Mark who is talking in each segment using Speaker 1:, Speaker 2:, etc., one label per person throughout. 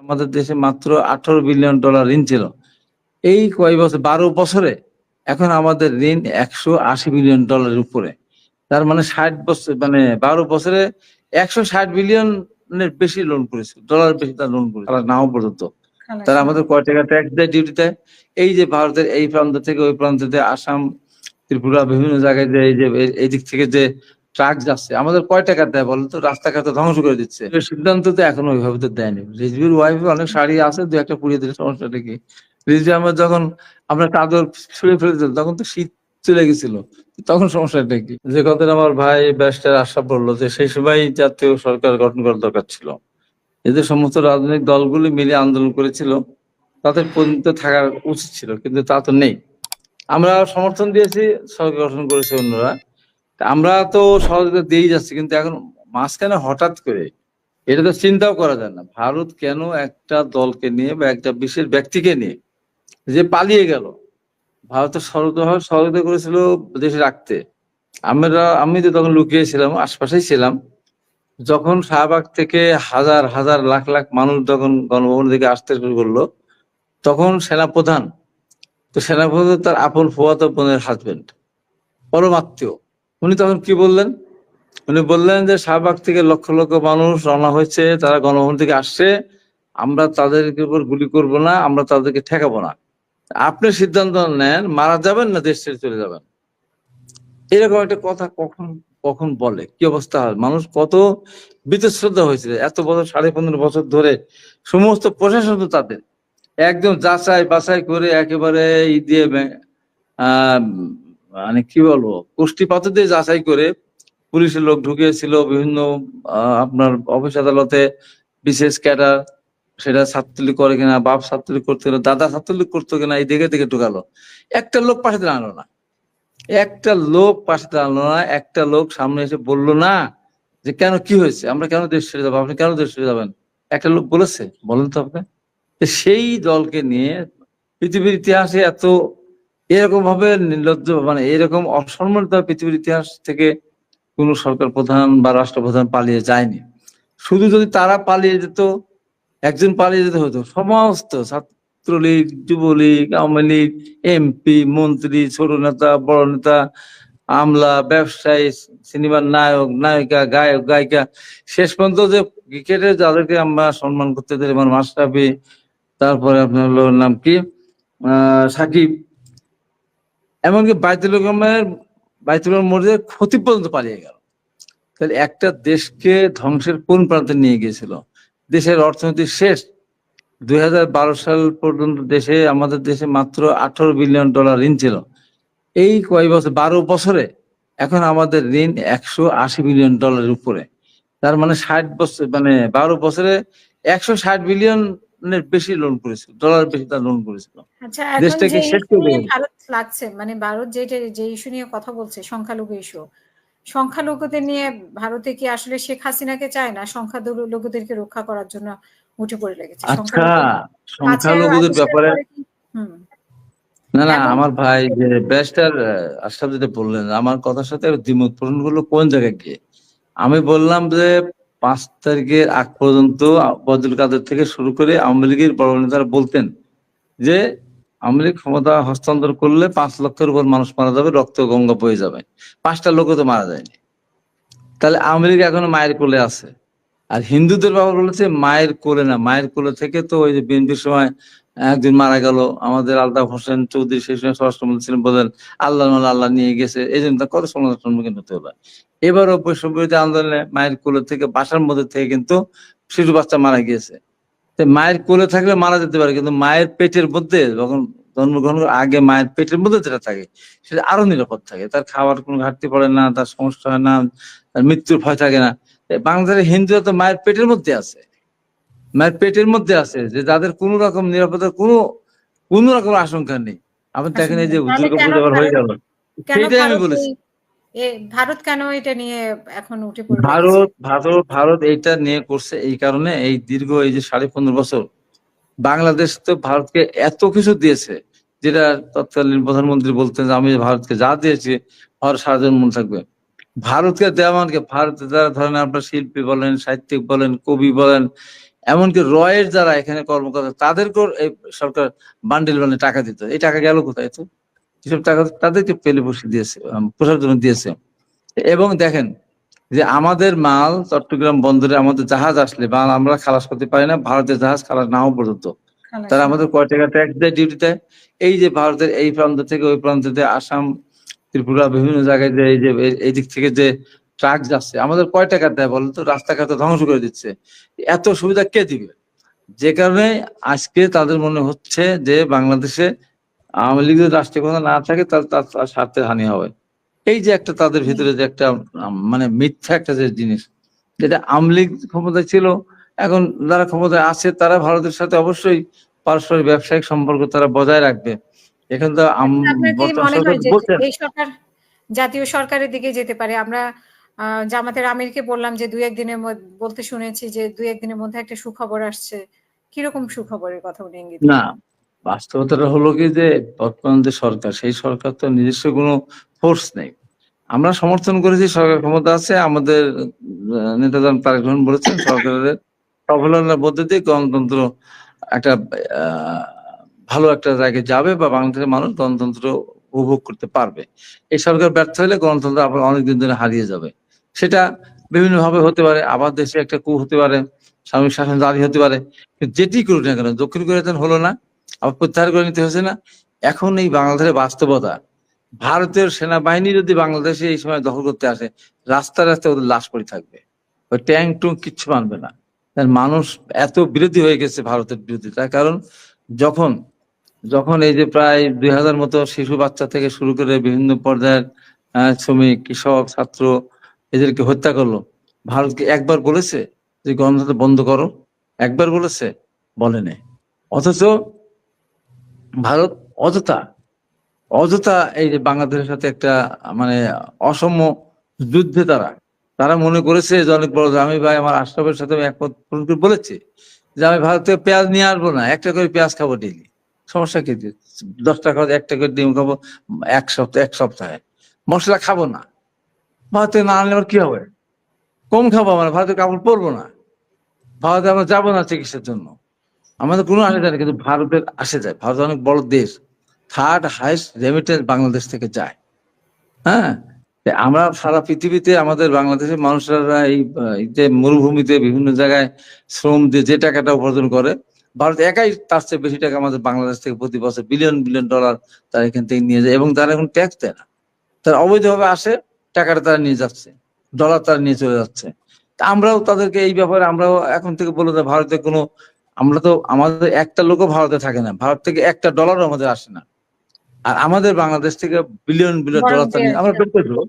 Speaker 1: আমাদের দেশে মাত্র আঠারো বিলিয়ন ডলার ঋণ ছিল। এই কয় বছর বারো বছরে এখন আমাদের ঋণ একশো আশি বিলিয়ন ডলারের উপরে। তার মানে ষাট বছর মানে বারো বছরে একশো ষাট বিলিয়নের বেশি লোন করেছে ডলার বেশি তার লোন করেছে তারা নাও পর্যন্ত। তারা আমাদের কয় টাকা ট্যাক্স দেয় ডিউটি দেয়। এই যে ভারতের এই প্রান্ত থেকে ওই প্রান্ততে আসাম ত্রিপুরা বিভিন্ন জায়গায় যে এই যে এই দিক থেকে যে ট্রাক যাচ্ছে আমাদের কয় টাকা দেয় বলো তো? রাস্তাঘাট ধ্বংস করে দিচ্ছে। সিদ্ধান্ত তো এখনও ওইভাবে তো দেয়নি। রিজভির ওয়াইফ অনেক শাড়ি আছে, দু একটা পুড়িয়ে দিলে সমস্যাটা কি? রিজভি আমার যখন আমরা চাদর ছুঁড়ে ফেলে দিল তখন তো শীত চলে গেছিল। তখন সমস্যাটা কি? যে কথাটা আমার ভাই ব্যারিস্টার আশা বলল যে, সেই সময় জাতীয় সরকার গঠন করার দরকার ছিল। এদের সমস্ত রাজনৈতিক দলগুলি মিলে আন্দোলন করেছিল। তাদের পরিণত থাকার উচিত ছিল, কিন্তু তা তো নেই। আমরা সমর্থন দিয়েছি, সরকার গঠন করেছে অন্যরা। আমরা তো সহযোগিতা দিয়েই যাচ্ছি, কিন্তু এখন মাঝখানে হঠাৎ করে এটা তো চিন্তাও করা যায় না। ভারত কেন একটা দলকে নিয়ে বা একটা বিশেষ ব্যক্তিকে নিয়ে যে পালিয়ে গেল? ভারতের সর্বতভাবে সহযোগিতা করেছিল দেশে রাখতে। আমরা, আমি তো তখন লুকিয়েছিলাম আশপাশেই ছিলাম। যখন শাহবাগ থেকে হাজার হাজার, লাখ লাখ মানুষ যখন গণভবন থেকে আসতে শুরু করল, তখন সেনাপ্রধান, তো সেনাপ্রধান তার আপন ফুয়াতো বোনের হাজবেন্ড পরমাত্মীয় উনি তখন কি বললেন? উনি বললেন যে, শাহবাগ থেকে লক্ষ লক্ষ মানুষ রওনা হয়েছে, তারা গণভবন থেকে আসছে। আমরা তাদেরকে উপর গুলি করব না, আমরা তাদেরকে ঠেকাবো না। আপনি সিদ্ধান্ত নেন, মারা যাবেন না দেশ ছেড়ে চলে যাবেন? এরকম একটা কথা কখন কখন বলে? কি অবস্থা হয়? মানুষ কত বিতশ্রদ্ধা হয়েছিল এত বছর, সাড়ে পনেরো বছর ধরে সমস্ত প্রশাসন তো তাদের। একদম যাচাই বাছাই করে একেবারে ই দিয়ে মানে কি বলব কুষ্টি পাথর দিয়ে যাচাই করে পুলিশের লোক ঢুকিয়েছিল বিভিন্ন আপনার অফিস আদালতে বিশেষ ক্যাডার, সেটা ছাত্রলীগ করে কিনা, বাপ ছাত্রলীগ করতে গেলো, দাদা ছাত্রলীগ করতো কিনা, এই দেখে দেখে ঢুকালো। একটা লোক পাশে দাঁড়াল না। একটা লোক পাশে দাঁড়াল না, একটা লোক সামনে এসে বলল, না, যে কেন কি হয়েছে? আমরা কেন দেশ ছেড়ে যাব? আপনি কেন দেশ ছেড়ে যাবেন? একটা লোক বলেছে, বলেন তো আপনি। সেই দলকে নিয়ে পৃথিবীর ইতিহাসে এত এরকম ভাবে নির্লজ্জ মানে এরকম অসম্মানিত পৃথিবীর ইতিহাস থেকে কোন সরকার প্রধান বা রাষ্ট্রপ্রধান পালিয়ে যায়নি। শুধু যদি তারা পালিয়ে যেত, একজন পালিয়ে যেতে হতো, সমস্ত ছাত্রলীগ, যুবলীগ, আওয়ামী লীগ, এমপি, মন্ত্রী, ছোট নেতা, বড় নেতা, আমলা, ব্যবসায়ী সিনেমার নায়ক, নায়িকা, গায়ক, গায়িকা, শেষ পর্যন্ত যে ক্রিকেটে যাদেরকে আমরা সম্মান করতে দেয় যেমন মাশরাফি, তারপরে আপনার হলো নাম কি? সাকিব এমনকি বাইতুল রকমের বাইতুল মসজিদের ক্ষতি পর্যন্ত পালিয়ে গেল। তাহলে একটা দেশকে ধ্বংসের কোন প্রান্তে নিয়ে গিয়েছিল? দেশের অর্থনীতি শেষ। দুই হাজার বারো সাল পর্যন্ত দেশে, আমাদের দেশে মাত্র আঠারো বিলিয়ন ডলার ঋণ ছিল। এই কয় বছর, বারো বছরে এখন আমাদের ঋণ একশো আশি বিলিয়ন ডলারের উপরে। তার মানে ষাট বছর মানে বারো বছরে একশো ষাট বিলিয়নের বেশি লোন করেছিল ডলার বেশি তার লোন করেছিল।
Speaker 2: আচ্ছা
Speaker 1: দেশটাকে
Speaker 2: যে
Speaker 1: শেষ করে
Speaker 2: ভারত লাগছে মানে ভারত যেটা যে ইস্যু নিয়ে কথা বলছে সংখ্যালঘু ইস্যু সংখ্যালঘুদের নিয়ে ভারতে কি আসলে শেখ হাসিনাকে চায় না সংখ্যালঘুদেরকে রক্ষা করার জন্য উঠে পড়ে লেগেছে?
Speaker 1: আচ্ছা সংখ্যালঘুদের ব্যাপারে
Speaker 2: কি- হুম।
Speaker 1: না না আমার ভাই যে ব্যারিস্টার আশরাফ যেটা বললেন আমার কথার সাথে দ্বিমত পোষণ করল কোন জায়গায় গিয়ে? আমি বললাম যে পাঁচ তারিখের আগ পর্যন্ত বদুল কাদের থেকে শুরু করে আওয়ামী লীগের বড় নেতারা বলতেন যে, আওয়ামী লীগ ক্ষমতা হস্তান্তর করলে পাঁচ লক্ষের উপর মানুষ মারা যাবে, রক্ত গঙ্গা বয়ে যাবে। পাঁচটা লোকও তো মারা যায়নি। তাহলে আওয়ামী লীগ এখনও মায়ের কোলে আছে। আর হিন্দুদের ব্যাপার বলেছে মায়ের কোলে না, মায়ের কোলে থেকে তো ওই যে বিএনপির সময় একদিন মারা গেল আমাদের আলতাফ হোসেন চৌধুরী, সেই সময় স্বরাষ্ট্রমন্ত্রী ছিলেন বলেন, আল্লাহ মাল্লাহ আল্লাহ নিয়ে গেছে। এই জন্য কত সমালোচনার সম্মুখীন হতে হলো এবারও বৈষম্যবিরোধী আন্দোলনে মায়ের কোলে থেকে, বাসার মধ্যে থেকে কিন্তু শিশু বাচ্চা মারা গিয়েছে। মায়ের কোলে থাকলে মারা যেতে পারে, কিন্তু মায়ের পেটের মধ্যে যখন জন্মগ্রহণ আগে মায়ের পেটের মধ্যে যেটা থাকে, সেটা আরও নিরাপদ থাকে। তার খাওয়ার কোনো ঘাটতি পড়ে না, তার সমস্যা হয় না, তার মৃত্যুর ভয় থাকে না। বাংলাদেশের হিন্দুরা তো মায়ের পেটের মধ্যে আছে। মায়ের পেটের মধ্যে আছে যে যাদের কোনো রকম নিরাপত্তার কোনো কোনো রকম আশঙ্কা নেই। আপনি দেখেন এই যে দুর্গা পুজো হয়ে গেল।
Speaker 2: কেন
Speaker 1: সেইটাই আমি
Speaker 2: ভারত
Speaker 1: বলেছি।
Speaker 2: ভারত কেন এটা নিয়ে এখন উঠে পড়ে
Speaker 1: ভারত ভারত ভারত এইটা নিয়ে করছে এই কারণে এই দীর্ঘ এই যে সাড়ে পনেরো বছর বাংলাদেশ তো ভারতকে এত কিছু দিয়েছে যেটা তৎকালীন প্রধানমন্ত্রী বলতেন যে আমি ভারতকে যা দিয়েছি ভারত সারাজন মনে থাকবে। ভারতকে দেওয়া মানে কি? ভারতে যারা ধরেন আপনার শিল্পী বলেন সাহিত্যিক বলেন কবি বলেন এমনকি রয়ের যারা এখানে কর্মকর্তা তাদেরকেও এই সরকার বান্ডিল বান্ডিল টাকা দিত। এই টাকা গেল কোথায়? তো এসব টাকা তাদেরকে পেলে বসে দিয়েছে পোষার জন্য দিয়েছে। এবং দেখেন যে আমাদের মাল চট্টগ্রাম বন্দরে আমাদের জাহাজ আসলে বা আমরা খালাস করতে পারি না ভারতের জাহাজ খালাস না হওয়া পর্যন্ত তারা আমাদের কয় টাকা ট্যাক্স দেয় ডিউটি দেয় এই যে ভারতের এই প্রান্ত থেকে ওই প্রান্তে আসাম ত্রিপুরা বিভিন্ন জায়গায় যে, এই যে, এই- দিক থেকে যে ট্রাক যাচ্ছে, আমাদের কয় টাকা দেয় বলেন তো? রাস্তাঘাট ধ্বংস করে দিচ্ছে। এত সুবিধা কে দিবে? যে কারণে আজকে তাদের মনে হচ্ছে যে বাংলাদেশে আওয়ামী লীগ যদি রাষ্ট্রীয় ক্ষমতা না থাকে তার তার স্বার্থের হানি হবে। এই যে একটা তাদের ভিতরে যে একটা মানে মিথ্যা একটা যে জিনিস, যেটা আওয়ামী লীগ ক্ষমতায় ছিল, এখন যারা ক্ষমতায় আছে, তারা ভারতের সাথে অবশ্যই পারস্পরিক ব্যবসায়িক সম্পর্ক তারা বজায় রাখবে। এখন তো সরকার
Speaker 2: এই জাতীয় সরকারের দিকে যেতে পারে? আমরা জামাতের আমিরকে বললাম যে দুই একদিনের মধ্যে বলতে শুনেছি যে দুই একদিনের মধ্যে একটা সুখবর আসছে। কীরকম সুখবরের কথা উনি ইঙ্গিত
Speaker 1: না বাস্তবতাটা হলো কি যে বর্তমান যে সরকার সেই সরকার তো নিজস্ব কোনো ফোর্স নেই। আমরা সমর্থন করেছি সরকার ক্ষমতা আছে আমাদের আহ, নেতা জন তারেক রহমান বলেছেন সরকারের সফলতার মধ্যে দিয়ে গণতন্ত্র একটা আহ, ভালো একটা জায়গায় যাবে বা বাংলাদেশের মানুষ গণতন্ত্র উপভোগ করতে পারবে। এই সরকার ব্যর্থ হলে গণতন্ত্র আবার অনেকদিন ধরে হারিয়ে যাবে। সেটা বিভিন্ন ভাবে হতে পারে, আবার দেশে একটা কু হতে পারে, সামরিক শাসন জারি হতে পারে যেটি করুক না কেন, দক্ষিণ কোরিয়া তো হলো না, আবার প্রত্যাহার করে নিতে হয়েছে না। এখন এই বাংলাদেশের বাস্তবতা, ভারতের সেনাবাহিনী যদি বাংলাদেশে এই সময় দখল করতে আসে রাস্তা রাস্তায় ওদের লাশ পড়ে থাকবে। ওই ট্যাঙ্ক টুঙ্ক কিচ্ছু মানবে না। মানুষ এত বিরোধী হয়ে গেছে ভারতের বিরোধী তার কারণ যখন যখন এই যে প্রায় দুই হাজার মতো শিশু বাচ্চা থেকে শুরু করে বিভিন্ন পর্যায়ের শ্রমিক, কৃষক, ছাত্র এদেরকে হত্যা করল। ভারতকে একবার বলেছে যে গণতন্ত্র বন্ধ করো। একবার বলেছে, বলেনি। অথচ ভারত অযথা অযথা এই যে বাংলাদেশের সাথে একটা মানে অসম যুদ্ধে তারা তারা মনে করেছে যে, অনেক বড় আমি ভাই আমার আশরাফের সাথে আমি একমত বলেছি যে, আমি ভারত পেঁয়াজ নিয়ে আসব না, একটা করে পেঁয়াজ খাব ডেলি সমস্যা কি? দশ টাকা একটা করে ডিম খাব, এক সপ্তাহ, এক সপ্তাহে। মশলা খাব না। ভারতে না আনলে আমার কি হবে? কম খাব আমরা, ভারতে কাপড় পরবো না। ভারতে আমরা যাব না চিকিৎসার জন্য। আমাদের কোনো আসে যায় না, কিন্তু ভারতের আসে যায়। ভারত অনেক বড় দেশ। থার্ড হাইস্ট রেমিটেন্স বাংলাদেশ থেকে যায়। হ্যাঁ? আমরা সারা পৃথিবীতে আমাদের বাংলাদেশের মানুষরা এই যে মরুভূমিতে বিভিন্ন জায়গায় শ্রম দিয়ে যে টাকাটা উপার্জন করে ভারত একাই তার চেয়ে বেশি টাকা আমাদের বাংলাদেশ থেকে প্রতি বছর বিলিয়ন বিলিয়ন ডলার তারা এখান থেকে নিয়ে যায় এবং তারা এখন ট্যাক্স দেয় না। তারা অবৈধভাবে আসে টাকাটা তারা নিয়ে যাচ্ছে ডলার তারা নিয়ে চলে যাচ্ছে। তা আমরাও তাদেরকে এই ব্যাপারে আমরাও এখন থেকে বলে যে ভারতে কোনো আমরা তো আমাদের একটা লোকও ভারতে থাকে না। ভারত থেকে একটা ডলারও আমাদের আসে না। আর আমাদের বাংলাদেশ থেকে বিলিয়ন বিলিয়ন ডলার আমরা বের করে দেবো।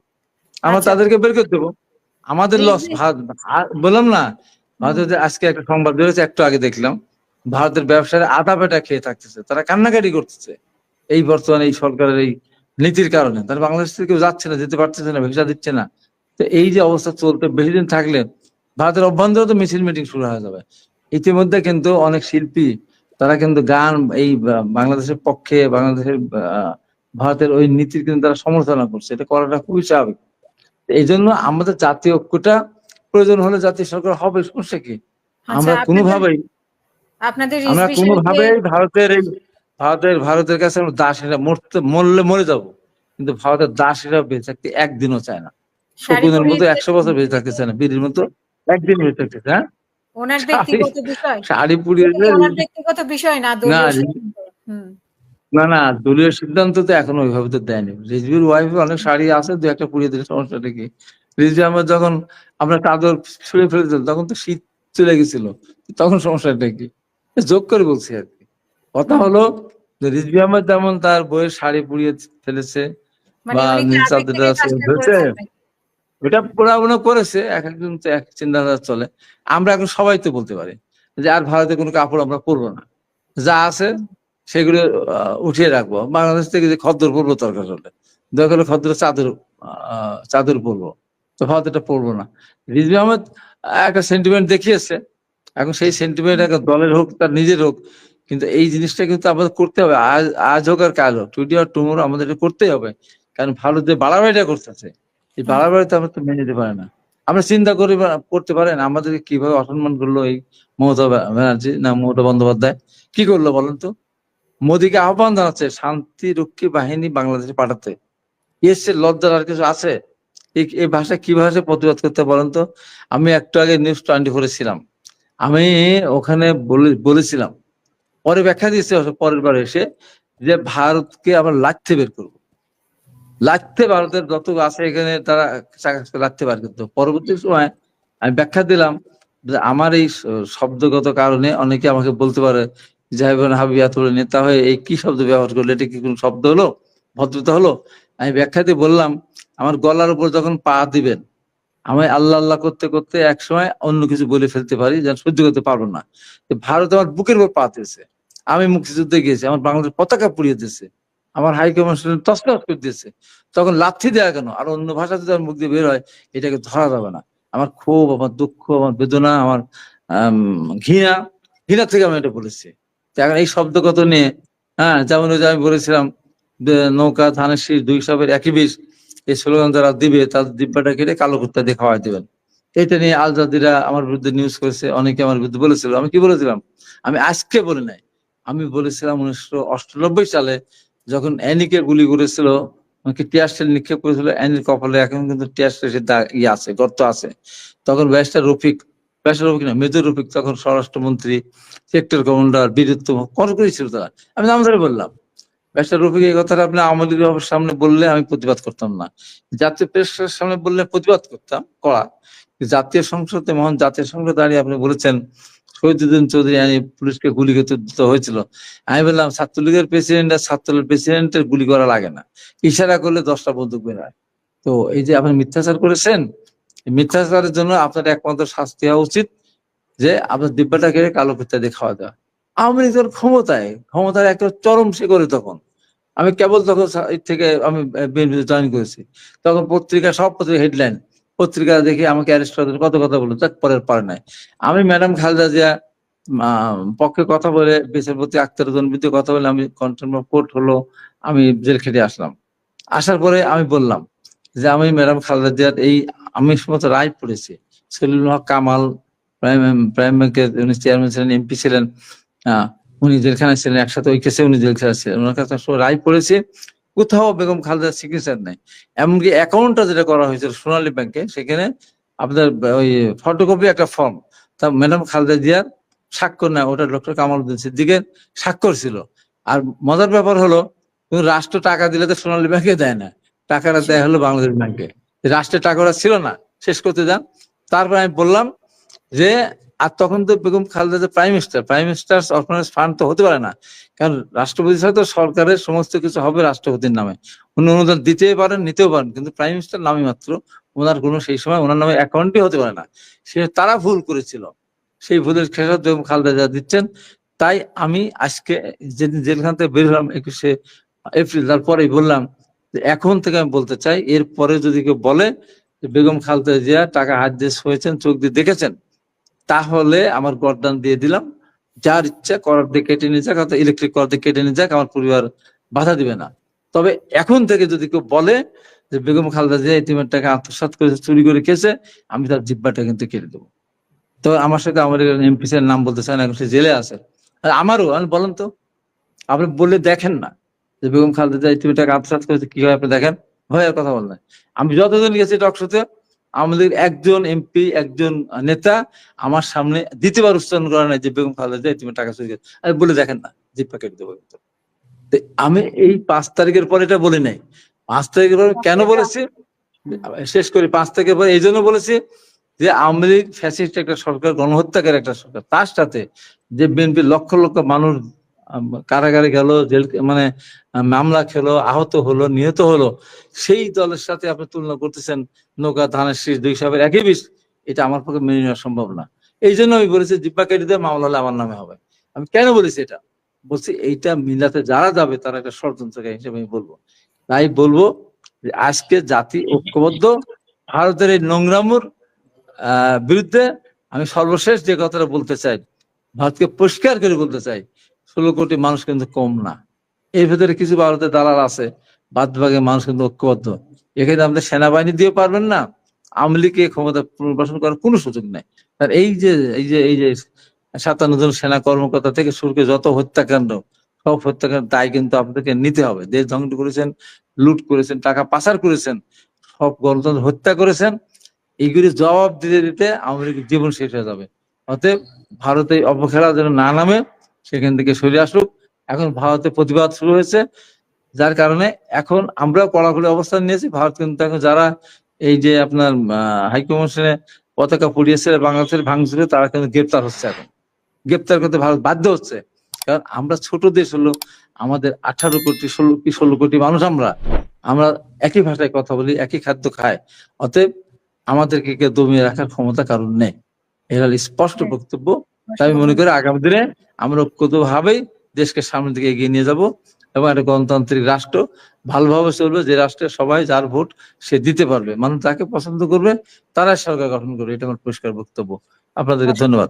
Speaker 1: আমরা
Speaker 2: আচ্ছা।
Speaker 1: তাদেরকে বের করে দেবো। আমাদের লস
Speaker 2: যে-
Speaker 1: বললাম না ভারতের আজকে একটা সংবাদ বেরোচ্ছে একটু আগে দেখলাম। ভারতের ব্যবসায়ীরা আধা পেটা খেয়ে থাকতেছে তারা কান্নাকাটি করতেছে। এই বর্তমানে এই সরকারের এই নীতির কারণে। তারা বাংলাদেশ থেকে কেউ যাচ্ছে না যেতে পারতেছে না ভিসা দিচ্ছে না। তো এই যে অবস্থা চলতে বেশি দিন থাকলে ভারতের অভ্যন্তরে তো মিছিল মিটিং শুরু হয়ে যাবে। ইতিমধ্যে কিন্তু অনেক শিল্পী তারা কিন্তু গান এই বাংলাদেশের পক্ষে বাংলাদেশের ভারতের ওই নীতির কিন্তু তারা সমর্থনা করছে। এটা করাটা খুবই স্বাভাবিক। এই জন্য আমাদের জাতীয় ঐক্যটা প্রয়োজন হলে জাতীয় সরকার হবে সমস্যা কি?
Speaker 2: আচ্ছা,
Speaker 1: আমরা কোনোভাবেই
Speaker 2: আপনাদের
Speaker 1: আমরা কোনোভাবেই ভারতের এই ভারতের ভারতের কাছে আমরা দাস হিসেবে মরতে মরলে মরে যাব। কিন্তু ভারতের দাস হিসেবে বেঁচে থাকতে একদিনও চায় না। শকুনের মতো একশো বছর বেঁচে থাকতে চায় না বীরের মতো একদিন বেঁচে থাকতে চায় হ্যাঁ?
Speaker 2: ওনার ব্যক্তিগত বিষয়।
Speaker 1: শাড়ি পুড়িয়ে
Speaker 2: ওনার ব্যক্তিগত বিষয় না দলীয়
Speaker 1: না,
Speaker 2: সিদ্ধান্ত?
Speaker 1: না না দলীয় সিদ্ধান্ত তো এখনও ওইভাবে তো দেয়নি। রিজভির ওয়াইফ অনেক শাড়ি আছে দু একটা পুড়িয়ে দিলে সমস্যাটা কি? রিজভি আমার যখন আমরা চাদর ছুঁড়ে ফেলে দিলাম তখন তো শীত চলে গেছিল তখন সমস্যাটা কি? যোগ করে বলছি আর কি। কথা হলো যে রিজভি আহমেদ যেমন তার বইয়ের শাড়ি পুড়িয়ে ফেলেছে
Speaker 2: মানে
Speaker 1: বা হয়েছে? করেছে এক একজন তো এক চিন্তাধারা চলে। আমরা এখন সবাই তো বলতে পারি যে আর ভারতে কোনো কাপড় আমরা পরবো না। যা আছে সেগুলো উঠিয়ে রাখব। বাংলাদেশ থেকে যে খদ্দর পরবো দরকার হলে। দরকার হলে খদ্দর চাদর আহ, চাদর পরবো। তো ভারতেটা পরবো না। রিজভি আহমেদ একটা সেন্টিমেন্ট দেখিয়েছে। এখন সেই সেন্টিমেন্ট একটা দলের হোক তার নিজের হোক, কিন্তু এই জিনিসটা কিন্তু আমাদের করতে হবে। আজ আজ হোক আর কাল হোক টুডে আর টুমোরো আমাদের এটা করতেই হবে। কারণ ভালো যে বাড়াবাড়িটা করতেছে, এই বাড়াবাড়িতে আমরা তো মেনে যেতে পারে না। আমরা চিন্তা করি করতে পারেন আমাদেরকে কীভাবে অসম্মান করল এই মমতা ব্যানার্জি না মমতা বন্দ্যোপাধ্যায়? কি করল বলেন তো? মোদীকে আহ্বান জানাচ্ছে, শান্তি রক্ষী বাহিনী বাংলাদেশে পাঠাতে। এসছে, লজ্জার আর কিছু আছে? এই ভাষা কীভাবে প্রতিবাদ করতে বলেন তো? আমি একটু আগে নিউজ টোয়েন্টি ফোরে ছিলাম। আমি ওখানে বলে, বলেছিলাম। পরে ব্যাখ্যা দিয়েছে পরের বার এসে যে ভারতকে আমরা লাগতে বের করব। লাগতে ভারতের যত আছে এখানে তারা লাথতে পারে কিন্তু পরবর্তী সময় আমি ব্যাখ্যা দিলাম আমার এই শব্দগত কারণে অনেকে আমাকে বলতে পারে জাহিবান এত বড় নেতা হয়ে এই কি শব্দ ব্যবহার করল? এটা কি কোন শব্দ হলো? ভদ্রতা হলো? আমি ব্যাখ্যা দিয়ে বললাম, আমার গলার উপর যখন পা দিবেন আমি আল্লাহ আল্লাহ করতে করতে এক সময় অন্য কিছু বলে ফেলতে পারি যেন সহ্য করতে পারব না। ভারত আমার বুকের উপর পা দিয়েছে। আমি মুক্তিযুদ্ধে গিয়েছি আমার বাংলাদেশ পতাকা পুড়িয়ে দিয়েছে। আমার হাই কমিশন তসনস করে দিয়েছে। তখন লাথি দেওয়া কেন? আর অন্য ভাষা যদি আমার মুখ দিয়ে বের হয় এটাকে ধরা যাবে না। আমার ক্ষোভ আমার দুঃখ আমার বেদনা আমার আম, ঘৃণা ঘৃণা থেকে আমি এটা বলেছি। এখন এই শব্দগত নিয়ে হ্যাঁ যেমন আমি বলেছিলাম নৌকা ধানের শীষ দুই সবের একই বিষ এই স্লোগান যারা দিবে, তাদের দিব্যাটা কেটে কালো কুত্তা দিয়ে খাওয়াই দেবেন। এটা নিয়ে আল জাদিরা আমার বিরুদ্ধে নিউজ করেছে, অনেকে আমার বিরুদ্ধে বলেছিল। আমি কি বলেছিলাম? আমি আজকে বলি নাই। আমি বলেছিলাম উনিশশো অষ্টানব্বই সালে যখন অ্যানিকে গুলি করেছিল ওকে টিয়ার সেল নিক্ষেপ করেছিল অ্যানির কপালে এখন কিন্তু টিয়ার সেলের দাগ ইয়ে আছে, গর্ত আছে। তখন ব্যারিস্টার রফিক ব্যারিস্টার রফিক না, মেজর রফিক তখন স্বরাষ্ট্রমন্ত্রী, সেক্টর কমান্ডার, বীরত্ব কর করেছিল তারা। আমি নাম ধরে বললাম। ব্যারিস্টার রফিক, এই কথাটা আপনি আওয়ামী লীগের সামনে বললে আমি প্রতিবাদ করতাম না। জাতীয় প্রেসের সামনে বললে প্রতিবাদ করতাম করা জাতীয় সংসদে মহান জাতীয় সংসদ দাঁড়িয়ে আপনি বলেছেন, শহীদুদ্দিন চৌধুরী আইনি পুলিশকে গুলি করতে দিতে হয়েছিল। আমি বললাম, ছাত্রলীগের প্রেসিডেন্ট আর ছাত্রলীগের প্রেসিডেন্টের গুলি করা লাগে না। ইশারা করলে দশটা বন্দুক বেরোয় তো এই যে আপনি মিথ্যাচার করেছেন মিথ্যাচারের জন্য আপনার একমাত্র শাস্তি হওয়া উচিত যে আপনার দিব্যাটা কেড়ে কালো কুত্তা দিয়ে খাওয়া দেওয়া। আওয়ামী লীগের ক্ষমতায়, ক্ষমতার একটা চরম শিখরে তখন। আমি কেবল তখন থেকে আমি বিএনপিতে জয়েন করেছি। তখন পত্রিকা, সব পত্রিকা হেডলাইন পত্রিকা দেখে আমাকে অ্যারেস্ট করার কত কথা বলল তার পরের পারে নাই। আমি ম্যাডাম খালেদা জিয়া পক্ষে কথা বলে, বিচারপতি আক্তারুদ্দিন বিরুদ্ধে কথা বলে আমি কন্টেম্প কোর্ট হলো, আমি জেল খেটে আসলাম। আসার পরে আমি বললাম যে আমি ম্যাডাম খালেদা জিয়ার এই আমি সমস্ত রায় পড়েছি। সলিল হক কামাল, প্রাইম প্রাইম ব্যাংকের উনি চেয়ারম্যান ছিলেন এমপি ছিলেন উনি জেলখানায় ছিলেন, একসাথে ওই কেসে উনি জেলখানা ছিলেন। ওনার কাছে রায় পড়েছে। কোথাও বেগম খালেদার সিগনেচার নেই। এমনকি অ্যাকাউন্টটা যেটা করা হয়েছিল সোনালী ব্যাংকে সেখানে আপনার ওই ফটোকপি একটা ফর্ম তা ম্যাডাম খালেদা জিয়ার স্বাক্ষর না, ওটা ডক্টর কামালউদ্দিন সিদ্দিকের স্বাক্ষর ছিল। আর মজার ব্যাপার হলো রাষ্ট্র টাকা দিলে তো সোনালী ব্যাংকে দেয় না। টাকাটা দেয় হলো বাংলাদেশ ব্যাংকে রাষ্ট্রের টাকাটা ছিল না। শেষ করতে যান। তারপর আমি বললাম যে আর তখন তো বেগম খালেদা যে prime minister prime minister organise fund তো হতে পারে না। কারণ রাষ্ট্রপতি ছাড়া তো সরকারের সমস্ত কিছু হবে রাষ্ট্রপতির নামে। উনি অনুদান দিতেই পারেন, নিতেও পারেন, কিন্তু প্রাইম মিনিস্টার নামই মাত্র। ওনার কোনো সেই সময় ওনার নামে অ্যাকাউন্টই হতে পারে না। সে তারা ভুল করেছিল। সেই ভুলের খেসারত বেগম খালেদা যা দিচ্ছেন। তাই আমি আজকে যেদিন জেলখান থেকে বের হলাম, একুশে এপ্রিল, তারপরেই বললাম যে এখন থেকে আমি বলতে চাই, এরপরে যদি কেউ বলে বেগম খালেদা জিয়া টাকা হাত দিয়ে হয়েছেন চোখ দিয়ে দেখেছেন তাহলে আমার গরদান দিয়ে দিলাম। যার ইচ্ছা করার দিয়ে কেটে নিয়ে যাক অথবা ইলেকট্রিক করার দিয়ে কেটে নিয়ে যাক, আমার পরিবার বাধা দিবে না। তবে এখন থেকে যদি কেউ বলে যে, বেগম খালেদা জিয়া ইতিমের টাকা আত্মসাৎ করেছে, চুরি করে খেয়েছে, আমি তার জিব্বাটা কিন্তু কেটে দেবো। তো আমার সাথে আমার এমপি এর নাম বলতে চান এখন সে জেলে আছে। আর আমারও, আমি বলেন তো, আপনি বললে দেখেন না যে, বেগম খালেদা জিয়া ইতিমের টাকা আত্মসাৎ করেছে কি হয় আপনি দেখেন? ভয়ের কথা বলেন আমি যতদিন গেছি টকশোতে আমাদের একজন এমপি, একজন নেতা আমার সামনে দ্বিতীয়বার উচ্চারণ করা নাই যে বেগম খালেদা তুমি টাকা চুরি। আমি বলে দেখেন না, জিপ প্যাকেট দেবো কিন্তু। আমি এই পাঁচ তারিখের পরে এটা বলি নাই পাঁচ তারিখের পর কেন বলেছি শেষ করি, পাঁচ তারিখের পর এই জন্য বলেছি যে আওয়ামী লীগ ফ্যাসিস্ট একটা সরকার, গণহত্যাকারী একটা সরকার তার সাথে যে বিএনপি লক্ষ লক্ষ মানুষ কারাগারে গেল, জেল মানে মামলা খেলো, আহত হলো, নিহত হলো, সেই দলের সাথে আপনি তুলনা করতেছেন, নৌকা, ধানের শীষ, দুই সাহেবের একই বিষ, এটা আমার পক্ষে মেনে নেওয়া সম্ভব না। এই জন্য আমি বলেছি, জিব্বা কেটে মামলা হলে আমার নামে হবে। আমি কেন বলেছি এটা? বলছি, এইটা মিলাতে যারা যাবে, তারা একটা ষড়যন্ত্রকারী হিসেবে আমি বলব। তাই বলব যে, আজকে জাতি ঐক্যবদ্ধ, ভারতের এই নোংরামুর বিরুদ্ধে আমি সর্বশেষ যে কথাটা বলতে চাই, ভারতকে পরিষ্কার করে বলতে চাই ষোলো কোটি মানুষ কিন্তু কম না। এর ভেতরে কিছু ভারতের দালাল আছে, বাদ ভাগে মানুষ কিন্তু ঐক্যবদ্ধ। এখানে আমাদের সেনাবাহিনী দিয়ে পারবেন না, আওয়ামী লীগকে ক্ষমতা পুনর্বাসন করার কোনো সুযোগ নাই। আর এই যে এই যে এই যে সাতান্ন জন সেনা কর্মকর্তা থেকে শুরু করে যত হত্যাকাণ্ড, সব হত্যাকাণ্ড দায় কিন্তু আপনাদেরকে নিতে হবে। দেশ ধ্বংস করেছেন, লুট করেছেন, টাকা পাচার করেছেন, সব গণতন্ত্র হত্যা করেছেন, এইগুলি জবাব দিতে দিতে লীগের জীবন শেষ হয়ে যাবে। অতএব ভারতে অবহেলা যেন না নামে সেখান থেকে সরে আসুক। এখন ভারতে প্রতিবাদ শুরু হয়েছে, যার কারণে এখন আমরাও কড়াকড়ি অবস্থান নিয়েছি। ভারত কিন্তু এখন যারা এই যে আপনার হাইকমিশনে পতাকা পুড়িয়েছে, বাংলাদেশের ভাঙচুরে, তারা কিন্তু গ্রেপ্তার হচ্ছে এখন। গ্রেপ্তার করতে ভারত বাধ্য হচ্ছে। কারণ আমরা ছোট দেশ হলো, আমাদের আঠারো কোটি, ষোলো কি, ষোলো কোটি মানুষ আমরা আমরা একই ভাষায় কথা বলি, একই খাদ্য খাই। অতএব আমাদেরকে দমিয়ে রাখার ক্ষমতা কারণ নেই। এরা স্পষ্ট বক্তব্য। আমি মনে করি আগামী দিনে আমরা ঐক্যতভাবেই ভাবেই দেশকে সামনের দিকে এগিয়ে নিয়ে যাব এবং একটা গণতান্ত্রিক রাষ্ট্র ভালোভাবে চলবে যে রাষ্ট্রে সবাই যার ভোট সে দিতে পারবে। মানুষ যাকে পছন্দ করবে তারাই সরকার গঠন করবে। এটা আমার পরিষ্কার বক্তব্য। আপনাদেরকে ধন্যবাদ।